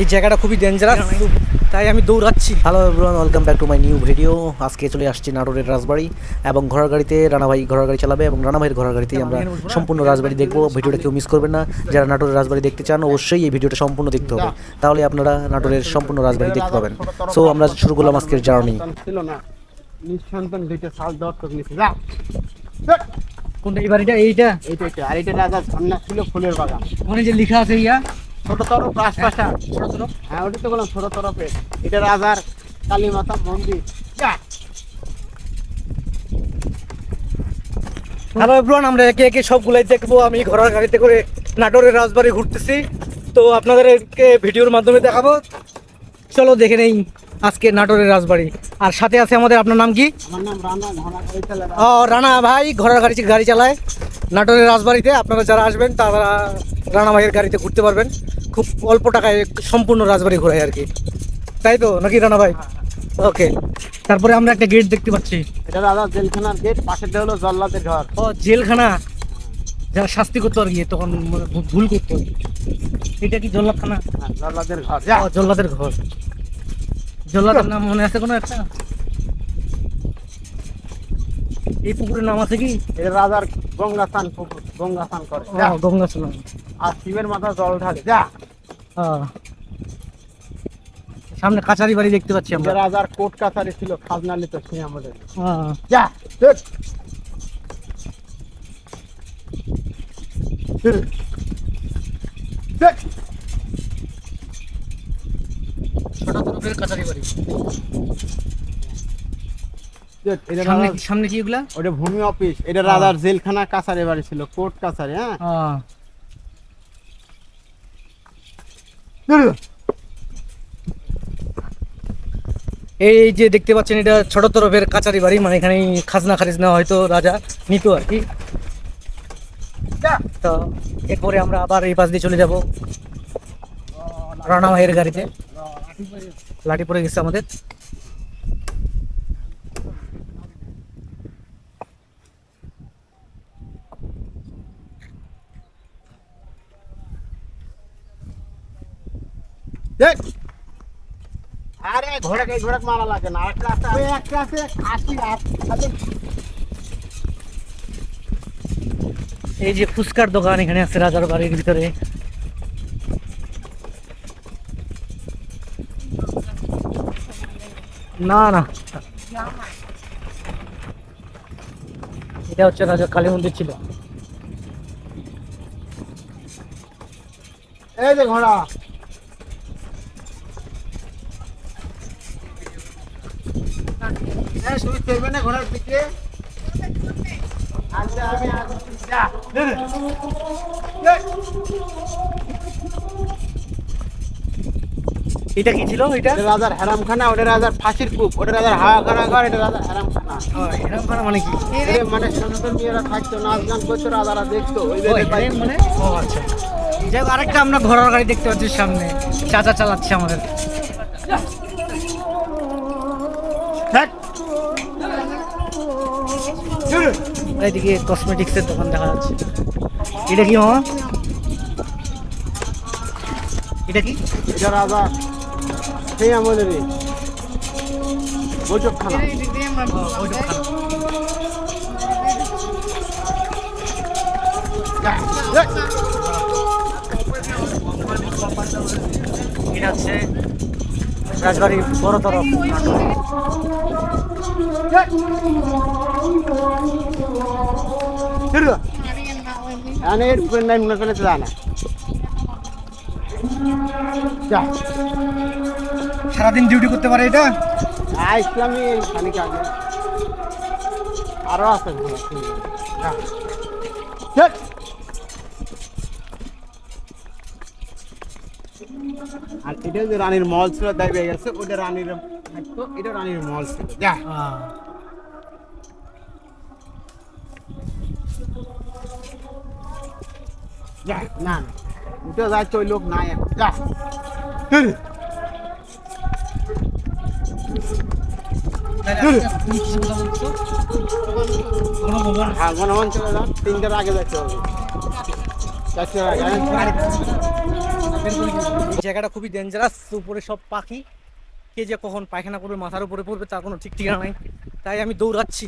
এই জায়গাটা খুবই ডেঞ্জারাস তাই আমি দৌড়াচ্ছি। Hello everyone welcome back to my new video আজকে চলে আসছি নাটোরের রাজবাড়ি এবং ঘোড়ার গাড়িতে রানাভাই ঘোড়ার গাড়ি চালাবে এবং রানাভাইয়ের ঘোড়ার গাড়িতেই আমরা সম্পূর্ণ রাজবাড়ি দেখব। ভিডিওটা কেউ মিস করবেন না। যারা নাটোরের রাজবাড়ি দেখতে চান অবশ্যই এই ভিডিওটা সম্পূর্ণ দেখতে হবে। তাহলে আপনারা নাটোরের সম্পূর্ণ রাজবাড়ি দেখতে পাবেন। সো আমরা শুরু করলাম আজকের জার্নি ছিল না। নিঃসন্তান দুইটা সাল দর্শক নিচ্ছে যা। কোনটা? এই বাড়িটা এইটা? এইটা আর এটা রাজা ঝর্ণা ছিল ফুলের বাগান। ওখানে যে লেখা আছে ইয়া ছোট তরফ আশপাশটা হ্যাঁ ওটা তো বললাম ছোট তরফে এটা রাজার কালী মাতা মন্দির হ্যালো এভরিওয়ান আমরা একে একে সবগুলাই দেখব। আমি ঘোড়ার গাড়িতে করে নাটোরের রাজবাড়ি ঘুরতেছি। তো আপনাদেরকে ভিডিওর মাধ্যমে দেখাবো। চলো দেখে নেই। আজকে নাটোরের রাজবাড়ি। আর সাথে আছে আমাদের আপনার নাম কি? ও রানা ভাই ঘোড়ার গাড়ি গাড়ি চালায়। নাটোরের রাজবাড়িতে আপনারা যারা আসবেন তারা রানা ভাইয়ের গাড়িতে ঘুরতে পারবেন। খুব অল্প টাকায় সম্পূর্ণ রাজবাড়ি ঘোরায় আর কি। তাই তো নাকি রানা ভাই? ওকে। তারপরে আমরা একটা গেট দেখতে পাচ্ছি। এটা রাজা জেলখানার গেট পাশেটা হলো জল্লাদের ঘর। ও জেলখানা। যারা শাস্তি করতো আর কি তখন মানে ভুল করতো। এটা কি জল্লাদখানা? হ্যাঁ, জল্লাদের ঘর জল্লাদের ঘর। জল্লাদের নাম মনে আছে কোনো একটা? এই পুকুরের নাম আছে কি? এটা রাজার গঙ্গা স্নান পুকুর গঙ্গা স্নান করে। যা। গঙ্গা স্নান। আর শিবের মাথা জল ঢালে যা। সামনে কাছারি বাড়ি দেখতে পাচ্ছি আমরা। রাজার কোট কাছারি ছিল খাজনা নিত সেই আমাদের। যা দেখ দেখ তরফের কাছারি বাড়ি। সামনে সামনে কি এগুলা ওটা ভূমি অফিস। এটা রাজার জেলখানা কাছারি বাড়ি ছিল কোর্ট কাছারি হ্যাঁ। এই যে দেখতে পাচ্ছেন এটা ছোট তরফের কাছারি বাড়ি মানে এখানে খাজনা খারিজ হয়তো রাজা নিত আর কি। তো এরপরে আমরা আবার এই পাশ দিয়ে চলে যাব রানা ভাইয়ের গাড়িতে। লাঠি পড়ে গেছে আমাদের। দেখ। আরে ঘোড়া কে ঘোড়া মারা লাগে না আরেকটা আছে। ওই একটা আছে আশি আর আরে এই যে ফুচকার দোকান এখানে আছে রাজার বাড়ির ভিতরে। না না। এটা হচ্ছে রাজার কালী মন্দির ছিল। এই যে ঘোড়া। শুরু চলবে না ঘোড়ার পিঠে? আচ্ছা আমি। এটা কি ছিল এটা? রাজার হারামখানা ওটা রাজার ফাঁসির কূপ ওটা রাজার হাওয়া কারাগার এটা রাজার হারামখানা। করা মানে কি? মানে সনাতন মেয়েরা থাকতো নাচ গান করতো রাজারা দেখতো ওই। মানে? ও আচ্ছা। যাই হোক, আরেকটা আমরা ঘোড়ার গাড়ি দেখতে পাচ্ছি সামনে। চাচা চালাচ্ছে আমাদের। দেখ। এইদিকে কসমেটিক্সের দোকান দেখা যাচ্ছে। এটা কি মামা? এটা কি? এটা রাজা সেই আমলেরই। খারাপ। দেখ। এটা হচ্ছে রাজবাড়ির বড় তরফ। এর নাই মনে তো যা। সারাদিন ডিউটি করতে পারে এটা? আ, ইসলামী খানিক আগে। আরও আছে। আর এটা যে রানীর মল ছিল দাঁড়িয়ে গেছে। ওটা রানীর থাকতো এটা রানীর মল ছিল। যা। না না। উঠে যাচ্ছে ওই লোক নাই যা। হ্যাঁ তিনটার আগে যাচ্ছে জায়গাটা খুবই ডেঞ্জারাস উপরে সব পাখি। কে যে কখন পায়খানা করবে, মাথার উপরে পড়বে, তার কোনো ঠিক ঠিকানা নাই। তাই আমি দৌড়াচ্ছি।